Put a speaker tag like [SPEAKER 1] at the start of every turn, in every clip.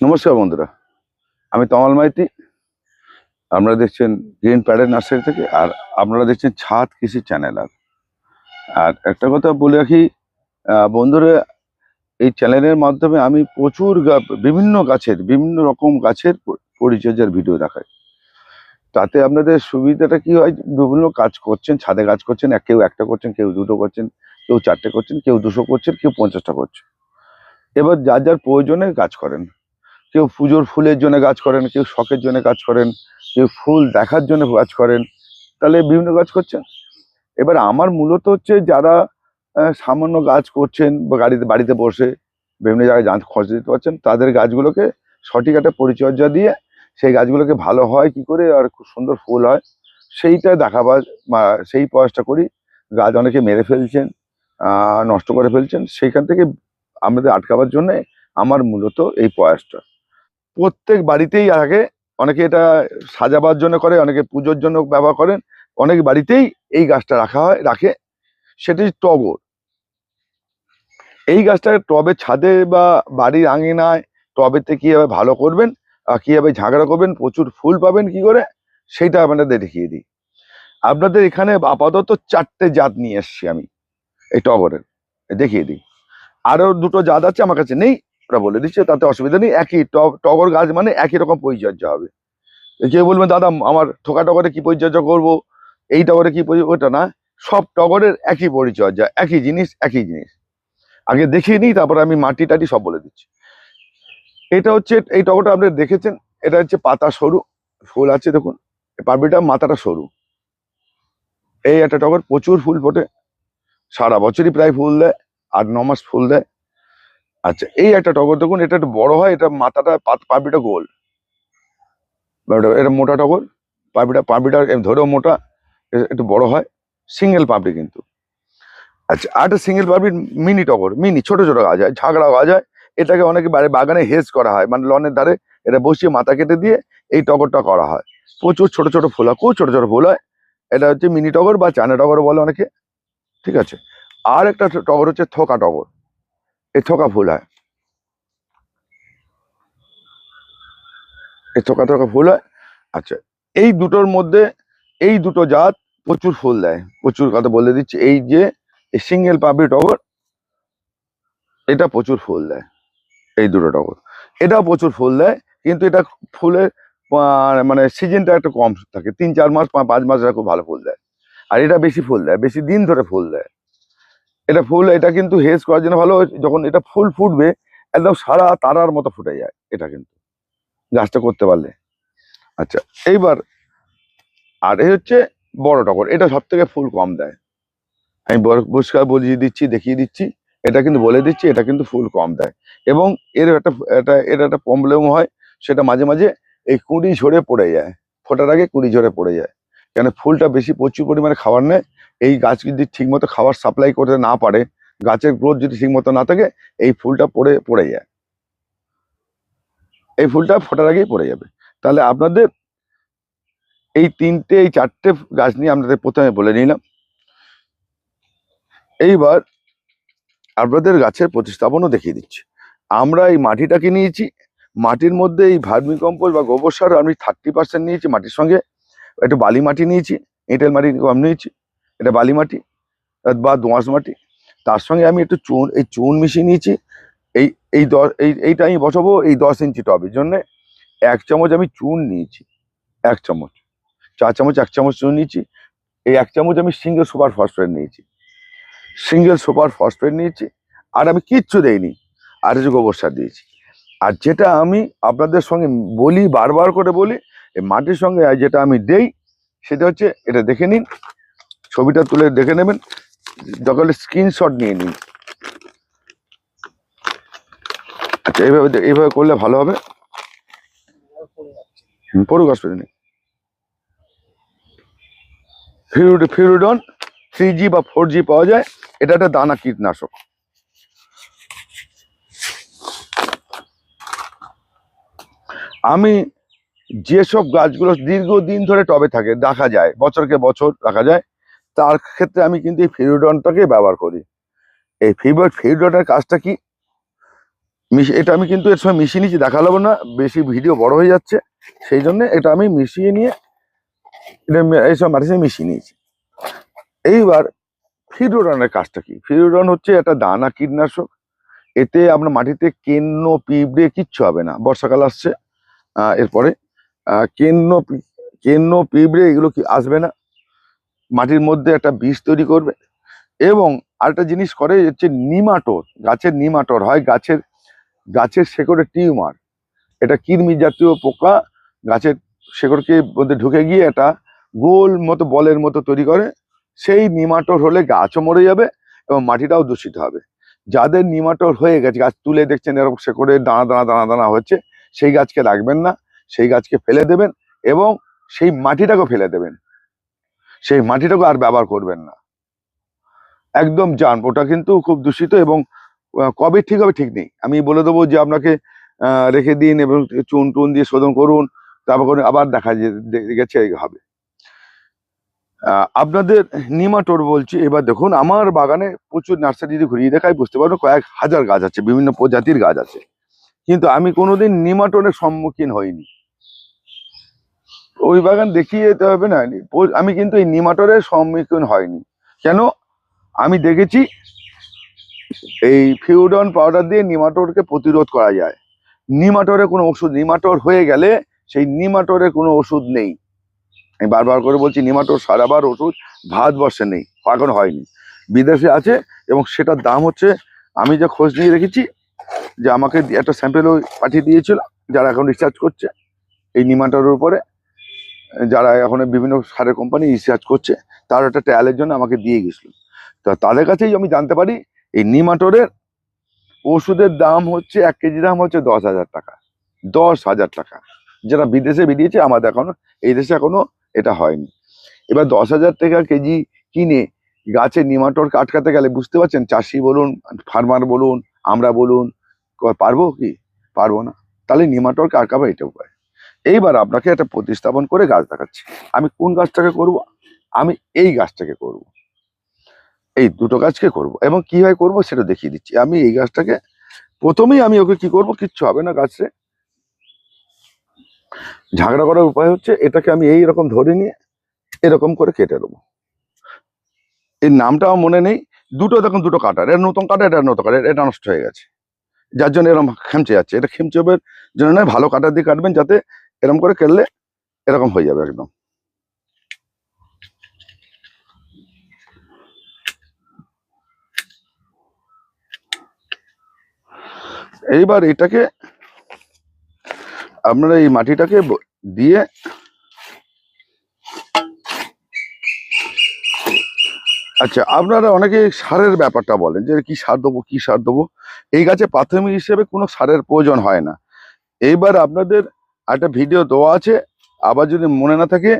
[SPEAKER 1] নমস্কার বন্ধুরা, আমি তমাল মাইতি। আপনারা দেখছেন গ্রিন প্যাডের নার্সারি থেকে আর আপনারা দেখছেন ছাদ কৃষি চ্যানেল আর। আর একটা কথা বলে রাখি বন্ধুরা, এই চ্যানেলের মাধ্যমে আমি প্রচুর বিভিন্ন গাছের, বিভিন্ন রকম গাছের পরিচর্যার ভিডিও দেখাই। তাতে আপনাদের সুবিধাটা কি হয়, বিভিন্ন কাজ করছেন, ছাদে কাজ করছেন কেউ একটা করছেন, কেউ দুটো করছেন, কেউ চারটে করছেন, কেউ দুশো করছেন, কেউ পঞ্চাশটা করছেন। এবার যার যার প্রয়োজনে কাজ করেন। কেউ পুজোর ফুলের জন্য কাজ করেন, কেউ শখের জন্য কাজ করেন, কেউ ফুল দেখার জন্য কাজ করেন, তাহলে বিভিন্ন কাজ করছেন। এবার আমার মূলত হচ্ছে যারা সামান্য গাছ করছেন বা গাড়িতে, বাড়িতে বসে বিভিন্ন জায়গায় জান খরচ দিতে পারছেন, তাদের গাছগুলোকে সঠিক একটা পরিচর্যা দিয়ে সেই গাছগুলোকে ভালো হয় কি করে, আর খুব সুন্দর ফুল হয়, সেইটা দেখাবার সেই প্রয়াসটা করি। গাছ অনেকে মেরে ফেলছেন নষ্ট করে ফেলছেন, সেইখান থেকে আমাদের আটকাবার জন্যে আমার মূলত এই প্রয়াসটা। প্রত্যেক বাড়িতেই আগে অনেকে এটা সাজাবার জন্য করে, অনেকে পুজোর জন্য ব্যবহার করেন। অনেক বাড়িতেই এই গাছটা রাখা হয়, রাখে। সেটি টগর। এই গাছটা টবে ছাদে বা বাড়ির আঙিনায় টবেতে কীভাবে ভালো করবেন আর কীভাবে ঝাগড়া করবেন, প্রচুর ফুল পাবেন, কি করে? সেইটা আপনাদের দেখিয়ে দিই। আপনাদের এখানে আপাতত চারটে জাত নিয়ে এসছি আমি, এই টগরের। দেখিয়ে দিই। আরও দুটো জাত আছে আমার কাছে নেই। ওরা বলে দিচ্ছে, তাতে অসুবিধা নেই, একই টগ- টগর গাছ মানে একই রকম পরিচর্যা হবে। কেউ বলবেন দাদা, আমার ঠোকা টগরে কি পরিচর্যা করব? এই টগরে কি ওটা না, সব টগরের একই পরিচর্যা, একই জিনিস একই জিনিস। আগে দেখিয়ে নিই, তারপরে আমি মাটি টাটি সব বলে দিচ্ছি। এটা হচ্ছে, এই টগরটা আপনি দেখেছেন? এটা হচ্ছে পাতা সরু, ফুল আছে দেখুন। পাপড়িটা মাথাটা সরু। এই একটা টগর প্রচুর ফুল ফোটে, সারা বছরই প্রায় ফুল দেয়, আট, ন মাস ফুল দেয়। আচ্ছা এই একটা টগর দেখুন, এটা একটু বড় হয়, এটা মাথাটা, পাত- পাপড়িটা গোল। এটা- মোটা টগর, পাপড়িটা পাপড়িটা ধরেও মোটা একটু বড় হয়, সিঙ্গেল পাপড়ি কিন্তু। আচ্ছা আর একটা সিঙ্গেল পাপড়ি মিনি টগর, মিনি, ছোট ছোট গাছ হয় ঝাগড়া গাছ হয়, এটাকে অনেকে বাড়ি, বাগানে হেজ করা হয় মানে লনের ধারে এটা বসিয়ে মাথা কেটে দিয়ে এই টগরটা করা হয়। প্রচুর ছোট ছোট ফুল হয়, খুব ছোট ছোট ফুল হয়, এটা হচ্ছে মিনি টগর বা চায়না টগর বলে অনেকে, ঠিক আছে? আর একটা টগর হচ্ছে থোকা টগর। থোকা ফুল হয়। এই থোকা থোকা ফুল হয়। আচ্ছা এই দুটোর মধ্যে, এই দুটো জাত প্রচুর ফুল দেয়। প্রচুর কথা বলে দিচ্ছি। এই যে সিঙ্গেল পাবলি টগর, এটা প্রচুর ফুল দেয়। এই দুটো টগর। এটাও প্রচুর ফুল দেয়, কিন্তু এটা ফুলের মানে সিজনটা একটু কম থাকে। তিন, চার মাস পাঁচ মাস এটা খুব ভালো ফুল দেয়। আর এটা বেশি ফুল দেয়, বেশি দিন ধরে ফুল দেয়। এটা ফুল, এটা কিন্তু হেজ করার জন্য ভালো যখন এটা ফুল ফুটবে, একদম সারা তারার মতো ফুটে যায় এটা কিন্তু। গাছটা করতে পারলে। আচ্ছা এইবার, আর এই হচ্ছে বড় টগর। এটা সব থেকে ফুল কম দেয়। আমি পরিষ্কার বুঝিয়ে দিচ্ছি, দেখিয়ে দিচ্ছি। এটা কিন্তু বলে দিচ্ছি, এটা কিন্তু ফুল কম দেয়। এবং এর একটা, এটা, এর একটা প্রবলেম হয়, সেটা মাঝে মাঝে এই কুড়ি ঝরে পড়ে যায়। ফোটার আগে কুড়ি ঝরে পড়ে যায়। কেন, ফুলটা বেশি প্রচুর পরিমাণে খাবার নেয় এই গাছ যদি ঠিকমতো খাবার সাপ্লাই করতে না পারে, গাছের গ্রোথ যদি ঠিকমতো না থাকে, এই ফুলটা পড়ে পড়ে যায়। এই ফুলটা ফোটার আগেই পড়ে যাবে। তাহলে আপনাদের এই তিনটে, এই চারটে গাছ নিয়ে আপনাদের প্রথমে বলে নিলাম। এইবার আপনাদের গাছের প্রতিস্থাপনও দেখিয়ে দিচ্ছি। আমরা এই মাটিটাকে নিয়েছি। মাটির মধ্যে এই ভার্মি কম্পোস্ট বা গোবর সার আমি থার্টি পার্সেন্ট নিয়েছি মাটির সঙ্গে। একটু বালি মাটি নিয়েছি এঁটেল মাটি কম নিয়েছি। এটা বালি মাটি বা দোঁয়াশ মাটি। তার সঙ্গে আমি একটু চুন, এই চুন মিশিয়ে নিয়েছি। এই এই দশ, এই, এইটা আমি বসাবো, এই দশ ইঞ্চি টবের জন্য। এক চামচ আমি চুন নিয়েছি, এক চামচ। চার চামচ, এক চামচ চুন নিয়েছি। এই এক চামচ আমি সিঙ্গেল সুপার ফসফেট নিয়েছি। সিঙ্গেল সুপার ফসফেট নিয়েছি, আর আমি কিচ্ছু দেইনি, আর হচ্ছে গোবর সার দিয়েছি। আর যেটা আমি আপনাদের সঙ্গে বলি, বারবার করে বলি, এই মাটির সঙ্গে যেটা আমি দেই, সেটা হচ্ছে, এটা দেখে নিন। ছবিটা তুলে দেখে নেবেন। দরকার স্ক্রিনশট নিয়ে নিন। আচ্ছা এইভাবে এইভাবে করলে ভালো হবে। পড়ুক অসুবিধা নেই থ্রি জি বা ফোর জি পাওয়া যায়। এটা একটা দানা কীটনাশক। আমি যেসব গাছগুলো দীর্ঘদিন ধরে টবে থাকে, দেখা যায়, বছরকে বছর রাখা যায় তার ক্ষেত্রে আমি কিন্তু এই ফিরুডনটাকে ব্যবহার করি। এই ফিবার ফিরুডনের কাজটা কি? এটা আমি কিন্তু এর সময় মিশিয়ে নিচ্ছি দেখালাম না, বেশি ভিডিও বড় হয়ে যাচ্ছে, সেই জন্য এটা আমি মিশিয়ে নিয়ে, এটা এই সঙ্গে মিশিয়ে নিয়েছি। এইবার ফিরোডনের কাজটা কি? ফিরোডন হচ্ছে একটা দানা কীটনাশক, এতে আপনার মাটিতে কেন্ন, পিঁপড়ে কিচ্ছু হবে না, বর্ষাকাল আসছে এরপরে কেন্ন কেন্ন, পিঁপড়ে এগুলো কি আসবে না মাটির মধ্যে একটা বিষ তৈরি করবে এবং আরেকটা জিনিস করে হচ্ছে নিমাটোর, গাছের নিমাটোর হয়, গাছের গাছের শেকড়ে টিউমার। এটা কৃমি জাতীয় পোকা, গাছের শেকড়কে মধ্যে ঢুকে গিয়ে এটা গোল মতো বলের মতো তৈরি করে, সেই নিমাটোর হলে গাছও মরে যাবে এবং মাটিটাও দূষিত হবে। যাদের নিমাটোর হয়ে গেছে, গাছ তুলে দেখছেন এরকম শেকড়ে দানা দানা দানা দানা হচ্ছে, সেই গাছকে রাখবেন না, সেই গাছকে ফেলে দেবেন এবং সেই মাটিটাকেও ফেলে দেবেন। সেই মাটিটাকে আর ব্যবহার করবেন না। একদম জান ওটা কিন্তু খুব দূষিত এবং কবে ঠিক হবে ঠিক নেই। আমি বলে দেবো যে আপনাকে রেখে দিন এবং চুন টুন দিয়ে শোধন করুন, তারপর আবার দেখা গেছে হবে। আপনাদের নিমাটোর বলছি, এবার দেখুন, আমার বাগানে প্রচুর নার্সারি যদি ঘুরিয়ে দেখাই, বুঝতে পারবেন কয়েক হাজার গাছ আছে, বিভিন্ন প্রজাতির গাছ আছে। কিন্তু আমি কোনোদিন নিমাটোরের সম্মুখীন হইনি। ওই বাগান দেখিয়ে যেতে হবে না। আমি কিন্তু এই নিমাটোরের সম্মুখীন হয়নি। কেন? আমি দেখেছি এই ফিউডন পাউডার দিয়ে নিমাটোরকে প্রতিরোধ করা যায়। নিমাটোরে কোনো ওষুধ, নিমাটোর হয়ে গেলে সেই নিমাটোরে কোনো ওষুধ নেই। আমি বারবার করে বলছি, নিমাটোর সারাবার ওষুধ ভারতবর্ষে নেই, এখন হয়নি। বিদেশে আছে এবং সেটার দাম হচ্ছে, আমি যা খোঁজ নিয়ে রেখেছি, যে আমাকে একটা স্যাম্পেলও পাঠিয়ে দিয়েছিল, যারা এখন রিসার্চ করছে, এই নিমাটোর উপরে। যারা এখন বিভিন্ন সারের কোম্পানি রিসার্চ করছে, তার একটা ট্রায়ালের জন্য আমাকে দিয়ে গেছিল। তো তাদের কাছেই আমি জানতে পারি, এই নিমাটোরের ওষুধের দাম হচ্ছে, এক কেজি দাম হচ্ছে দশ হাজার টাকা। দশ হাজার টাকা। যেটা বিদেশে বেরিয়েছে, আমাদের এখনও, এই দেশে এখনও এটা হয়নি। এবার দশ হাজার টাকা কেজি কিনে গাছে নিমাটোর কাটকাতে গেলে বুঝতে পারছেন, চাষি বলুন ফার্মার বলুন, আমরা বলুন পারব কি? পারব না। তাহলে নিমাটোর আটকাবো এটা উপায়। এইবার আপনাকে একটা প্রতিস্থাপন করে গাছ দেখাচ্ছি। আমি কোন গাছটাকে করব? আমি এই গাছটাকে করব। এই দুটো গাছকে করব এবং কীভাবে করব সেটা দেখিয়ে দিচ্ছি। আমি এই গাছটাকে প্রথমেই আমি ওকে কি করব? কিচ্ছু হবে না গাছে। ঝাগড়া করার উপায় হচ্ছে এটাকে আমি এই রকম ধরে নিয়ে এরকম করে কেটে দেবো এর নামটা আমার মনে নেই। দুটো দেখুন, দুটো কাটার এটা নতুন কাটার এটা নতুন কাটার এটা নষ্ট হয়ে গেছে। যার জন্য এরকম খেমচে যাচ্ছে। এটা খেমচেবের জন্য নয়, ভালো কাটার দিয়ে কাটবেন যাতে এরকম করে কেটলে এরকম হয়ে যাবে একদম। এইবার এটাকে আপনারা এই মাটিটাকে দিয়ে আচ্ছা আপনারা অনেকে সারের ব্যাপারটা বলেন যে কি সার দেবো, কি সার দেবো? এই গাছে প্রাথমিক হিসেবে কোনো সারের প্রয়োজন হয় না। এইবার আপনাদের একটা ভিডিও দেওয়া আছে। আবার যদি মনে না থাকে,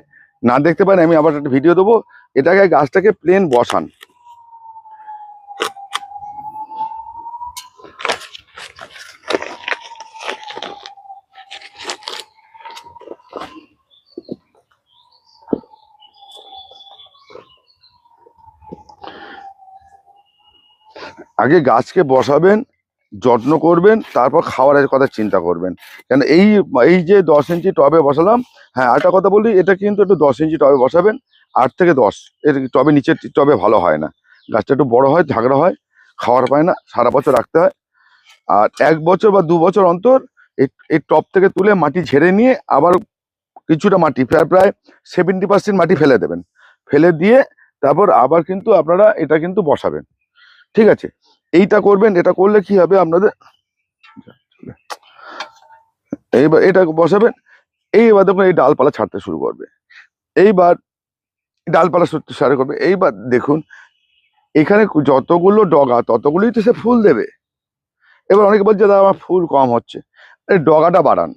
[SPEAKER 1] না দেখতে পারেন, আমি আবার একটা ভিডিও দেবো। এটাকে গাছটাকে প্লেন বসান। আগে গাছকে বসাবেন যত্ন করবেন, তারপর খাওয়ারের কথা চিন্তা করবেন। কেন এই এই যে দশ ইঞ্চি টবে বসালাম হ্যাঁ আরেকটা কথা বলি, এটা কিন্তু একটু দশ ইঞ্চি টবে বসাবেন, আট থেকে দশ, এর টবে নিচের টবে ভালো হয় না। গাছটা একটু বড় হয় ঝাগড়া হয়, খাওয়ার পায় না, সারা বছর রাখতে হয়। আর এক বছর বা দু বছর অন্তর এই টব থেকে তুলে মাটি ঝেড়ে নিয়ে আবার কিছুটা মাটি, প্রায় প্রায় সেভেন্টি পার্সেন্ট মাটি ফেলে দেবেন। ফেলে দিয়ে তারপর আবার কিন্তু আপনারা এটা কিন্তু বসাবেন। ঠিক আছে? এইটা করবেন, এটা করলে কি হবে আপনাদের? এইবার এটা বসাবেন, এইবার দেখুন এই ডালপালা ছাড়তে শুরু করবে। এইবার ডালপালা সত্যি সারে করবে, এইবার দেখুন এখানে যতগুলো ডগা, ততগুলোই তো সে ফুল দেবে। এবার অনেকে বলছে, দাদা, আমার ফুল কম হচ্ছে। এই ডগাটা বাড়ান।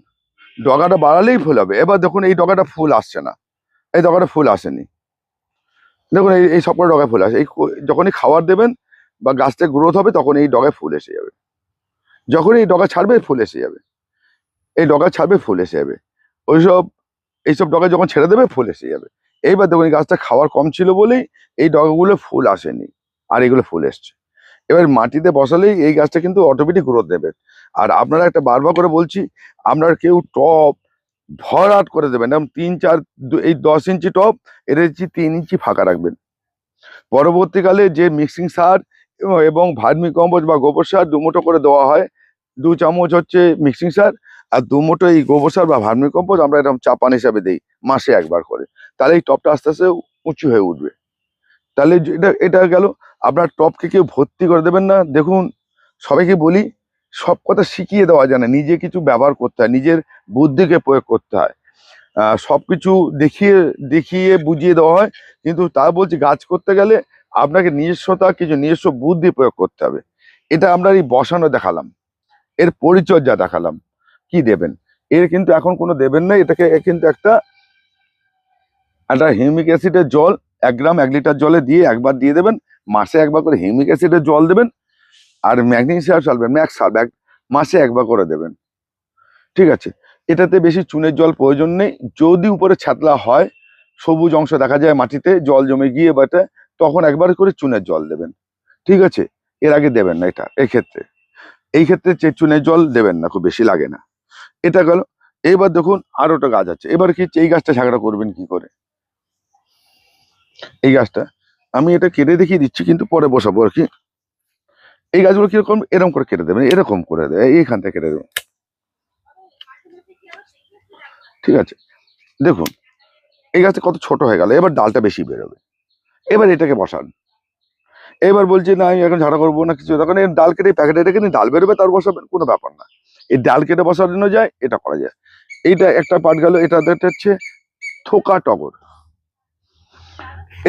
[SPEAKER 1] ডগাটা বাড়ালেই ফুল হবে। এবার দেখুন এই ডগাটা ফুল আসছে না। এই ডগাটা ফুল আসেনি। দেখুন এই এই সবকটা ডগায় ফুল আসে। এই যখনই খাবার দেবেন বা গাছটা গ্রোথ হবে, তখন এই ডগায় ফুল এসে যাবে। যখন এই ডগা ছাড়বে, ফুল এসে যাবে। এই ডগা ছাড়বে, ফুল এসে যাবে। ওইসব, এইসব ডগা যখন ছেড়ে দেবে, ফুল এসে যাবে। এইবার দেখুন, এই গাছটা খাওয়ার কম ছিল বলেই এই ডগাগুলো ফুল আসেনি, আর এগুলো ফুল এসছে। এবার মাটিতে বসালেই এই গাছটা কিন্তু অটোমেটিক গ্রোথ দেবে আর আপনারা একটা বারবার করে বলছি আপনার কেউ টপ ভরাট করে দেবেন এবং তিন, চার এই দশ ইঞ্চি টপ হচ্ছে তিন ইঞ্চি ফাঁকা রাখবেন। পরবর্তীকালে যে মিক্সিং সার এবং- ভার্মি কম্পোস্ট বা গোবর সার দুমুঠো করে দেওয়া হয়। দু চামচ হচ্ছে মিক্সিং সার। আর দুমুঠো এই গোবর সার বা ভার্মি কম্পোস্ট আমরা এরকম চাপান হিসাবে দিই, মাসে একবার করে। তাহলে এই টপটা আস্তে আস্তে উঁচু হয়ে উঠবে। তাহলে এটা এটা গেল। আপনার টপকে কেউ ভর্তি করে দেবেন না। দেখুন, সবাইকে বলি, সব কথা শিখিয়ে দেওয়া যায় না। নিজে কিছু ব্যবহার করতে হয়, নিজের বুদ্ধিকে প্রয়োগ করতে হয়। সব কিছু দেখিয়ে দেখিয়ে বুঝিয়ে দেওয়া হয়। কিন্তু তা বলছি, গাছ করতে গেলে আপনাকে নিজস্বতা, কিছু নিজস্ব বুদ্ধি প্রয়োগ করতে হবে। এটা আমরা এই বসানো দেখালাম। এর পরিচর্যা দেখালাম। কি দেবেন? এর কিন্তু এখন কোনো দেবেন না। এটাকে কিন্তু একটা একটা হিউমিক অ্যাসিডের জল, এক গ্রাম এক লিটার জলে দিয়ে একবার দিয়ে দেবেন। মাসে একবার করে হিউমিক অ্যাসিডের জল দেবেন। আর ম্যাগনেসিয়াম সালফেট, ম্যাক্স সালফেট মাসে একবার করে দেবেন। ঠিক আছে? এটাতে বেশি চুনের জল প্রয়োজন নেই। যদি উপরে ছাতলা হয়, সবুজ অংশ দেখা যায় মাটিতে, জল জমে গিয়ে বাটে তখন একবার করে চুনের জল দেবেন। ঠিক আছে? এর আগে দেবেন না এটা, এই ক্ষেত্রে। এই ক্ষেত্রে চুনের জল দেবেন না, খুব বেশি লাগে না। এটা গেল, এবার দেখুন আরও একটা গাছ আছে। এবার কি এই গাছটা ঝাগড়া করবেন কি করে? এই গাছটা, আমি এটা কেটে দেখিয়ে দিচ্ছি, কিন্তু পরে বসাবো আর কি। এই গাছগুলো কীরকম, এরকম করে কেটে দেবেন, এরকম করে দেবে এইখান থেকে কেটে দেবেন। ঠিক আছে? দেখুন, এই গাছটা কত ছোট হয়ে গেল, এবার ডালটা বেশি বেরোবে। এবার এটাকে বসান। এবার বলছি, না, আমি এখন ঝাড়া করব না, কিছু তখন এই ডাল কেটে প্যাকেটে রেখে নিন, ডাল বেরোবে, তার বসাবেন, কোনো ব্যাপার না। এই ডাল কেটে বসানো যায়, এটা করা যায়। এইটা একটা পাট গেল, এটা হচ্ছে থোকা টগর।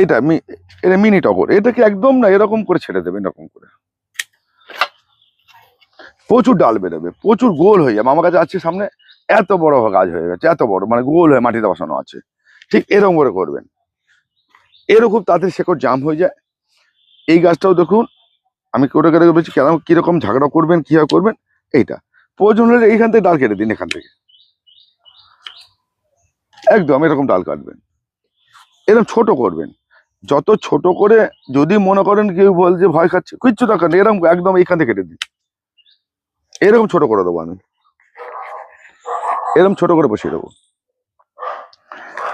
[SPEAKER 1] এটা এটা মিনি টগর। এটাকে একদম না, এরকম করে ছেড়ে দেবেন, এরকম করে। প্রচুর ডাল বেরোবে, প্রচুর গোল হয়ে যাবে। আমার কাছে আছে সামনে, এত বড় গাছ হয়ে গেছে, এত বড় মানে গোল হয়ে মাটিতে বসানো আছে। ঠিক এরকম করে করবেন। এরকম তাতে শেকড় জাম হয়ে যায়। এই গাছটাও দেখুন, আমি করে করে বলছি কেন কীরকম ঝাগড়া করবেন কীভাবে করবেন? এইটা। প্রয়োজন হলে এইখান থেকে ডাল কেটে দিন, এখান থেকে। একদম, এরকম ডাল কাটবেন। এরকম ছোট করবেন। যত ছোট করে যদি মনে করেন কেউ বল যে ভয় খাচ্ছে, কিচ্ছু দরকার নেই, এরকম একদম এইখান থেকে কেটে দিন। এরকম ছোট করে দেবো আমি। এরকম ছোট করে বসিয়ে দেবো।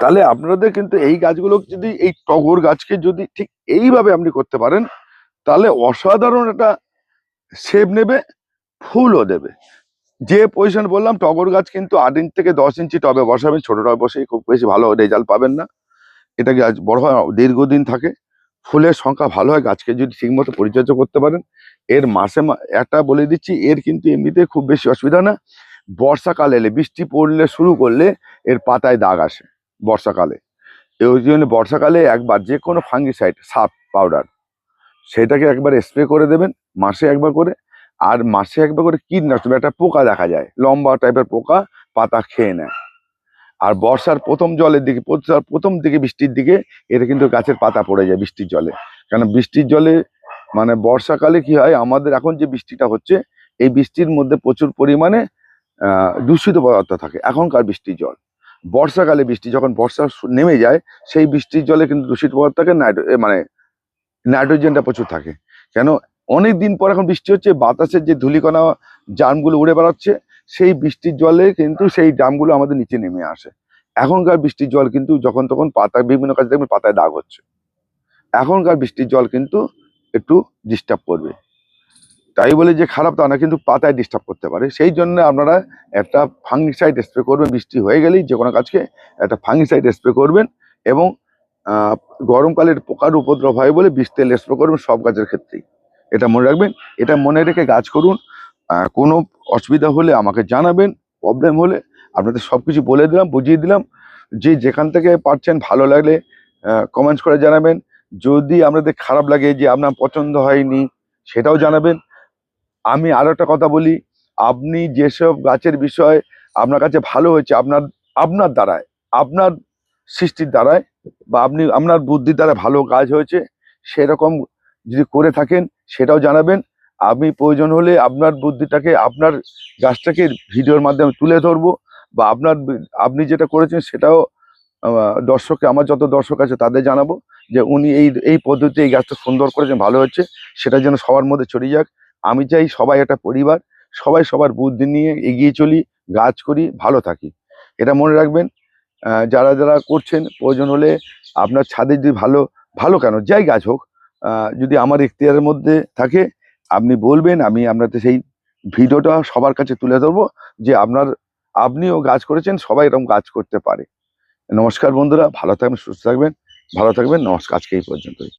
[SPEAKER 1] তাহলে আপনাদের কিন্তু এই গাছগুলো যদি, এই টগর গাছকে যদি ঠিক এইভাবে আপনি করতে পারেন, তাহলে অসাধারণ একটা শেপ নেবে, ফুলও দেবে। যে পজিশন বললাম, টগর গাছ কিন্তু আট ইঞ্চ থেকে দশ ইঞ্চি টবে বসাবেন, ছোট টবে বসে খুব বেশি ভালো রেজাল্ট পাবেন না। এটা গাছ বড় হয়? দীর্ঘদিন থাকে। ফুলের সংখ্যা ভালো হয়, গাছকে যদি ঠিকমতো পরিচর্যা করতে পারেন। এর মাসে একটা বলে দিচ্ছি, এর কিন্তু এমনিতে খুব বেশি অসুবিধা না। বর্ষাকাল এলে, বৃষ্টি পড়লে, শুরু করলে, এর পাতায় দাগ আসে। বর্ষাকালে। ওই জন্য বর্ষাকালে একবার যে কোনো ফাঙ্গিসাইড সাপ পাউডার সেটাকে একবার স্প্রে করে দেবেন, মাসে একবার করে। আর মাসে একবার করে কীটনাশক, একটা পোকা দেখা যায়, লম্বা টাইপের পোকা, পাতা খেয়ে নেয়। আর বর্ষার প্রথম জলের দিকে প্রথম দিকে বৃষ্টির দিকে, এটা কিন্তু গাছের পাতা পড়ে যায় বৃষ্টির জলে। কেন বৃষ্টির জলে মানে বর্ষাকালে কি হয়, আমাদের এখন যে বৃষ্টিটা হচ্ছে, এই বৃষ্টির মধ্যে প্রচুর পরিমাণে দূষিত পদার্থ থাকে, এখনকার বৃষ্টির জল। বর্ষাকালে বৃষ্টি, যখন বর্ষা নেমে যায়, সেই বৃষ্টির জলে কিন্তু দূষিত পদার্থ থাকে মানে নাইট্রোজেনটা প্রচুর থাকে। কেন? অনেক দিন পর এখন বৃষ্টি হচ্ছে, বাতাসের যে ধূলিকণা জামগুলো উড়ে বেড়াচ্ছে, সেই বৃষ্টির জলে কিন্তু সেই জামগুলো আমাদের নিচে নেমে আসে। এখনকার বৃষ্টির জল কিন্তু যখন তখন পাতা বিভিন্ন কাজে দেখবেন পাতায় দাগ হচ্ছে। এখনকার বৃষ্টির জল কিন্তু একটু ডিস্টার্ব করবে। তাই বলে যে খারাপ তা না, কিন্তু পাতায় ডিস্টার্ব করতে পারে। সেই জন্য আপনারা একটা ফাঙ্গিসাইড স্প্রে করবেন, বৃষ্টি হয়ে গেলেই যে কোনো কাজকে একটা ফাঙ্গিসাইড স্প্রে করবেন এবং গরমকালের পোকার উপদ্রব হয় বলে বিষ, তেল স্প্রে করবেন সব গাছের ক্ষেত্রেই। এটা মনে রাখবেন, এটা মনে রেখে গাছ করুন। কোনো অসুবিধা হলে আমাকে জানাবেন প্রবলেম হলে আপনাদের সব কিছু বলে দিলাম, বুঝিয়ে দিলাম। যে যেখান থেকে পারছেন ভালো লাগলে কমেন্টস করে জানাবেন। যদি আপনাদের খারাপ লাগে যে আপনার পছন্দ হয়নি, সেটাও জানাবেন। আমি আরও একটা কথা বলি, আপনি যেসব গাছের বিষয় আপনার কাছে ভালো হয়েছে, আপনার আপনার দ্বারায়, আপনার সৃষ্টির দ্বারায় বা আপনি, আপনার বুদ্ধির দ্বারা ভালো কাজ হয়েছে, সেরকম যদি করে থাকেন, সেটাও জানাবেন। আমি প্রয়োজন হলে আপনার বুদ্ধিটাকে, আপনার গাছটাকে ভিডিওর মাধ্যমে তুলে ধরবো বা আপনার আপনি যেটা করেছেন সেটাও দর্শককে, আমার যত দর্শক আছে তাদের জানাব যে উনি এই এই পদ্ধতি এই গাছটা সুন্দর করেছেন, ভালো হচ্ছে সেটা যেন সবার মধ্যে ছড়িয়ে যাক। আমি চাই সবাই একটা পরিবার, সবাই সবার বুদ্ধি নিয়ে এগিয়ে চলি গাছ করি, ভালো থাকি। এটা মনে রাখবেন যারা যারা করছেন, প্রয়োজন হলে আপনার ছাদে যদি ভালো ভালো কেন, যাই গাছ হোক যদি আমার এখতিয়ারের মধ্যে থাকে, আপনি বলবেন, আমি আপনাদের সেই ভিডিওটা সবার কাছে তুলে ধরবো, যে আপনার, আপনিও গাছ করেছেন, সবাই এরকম গাছ করতে পারে। নমস্কার বন্ধুরা, ভালো থাকবেন, সুস্থ থাকবেন, ভালো থাকবেন, নমস্কার, আজকে এই পর্যন্তই।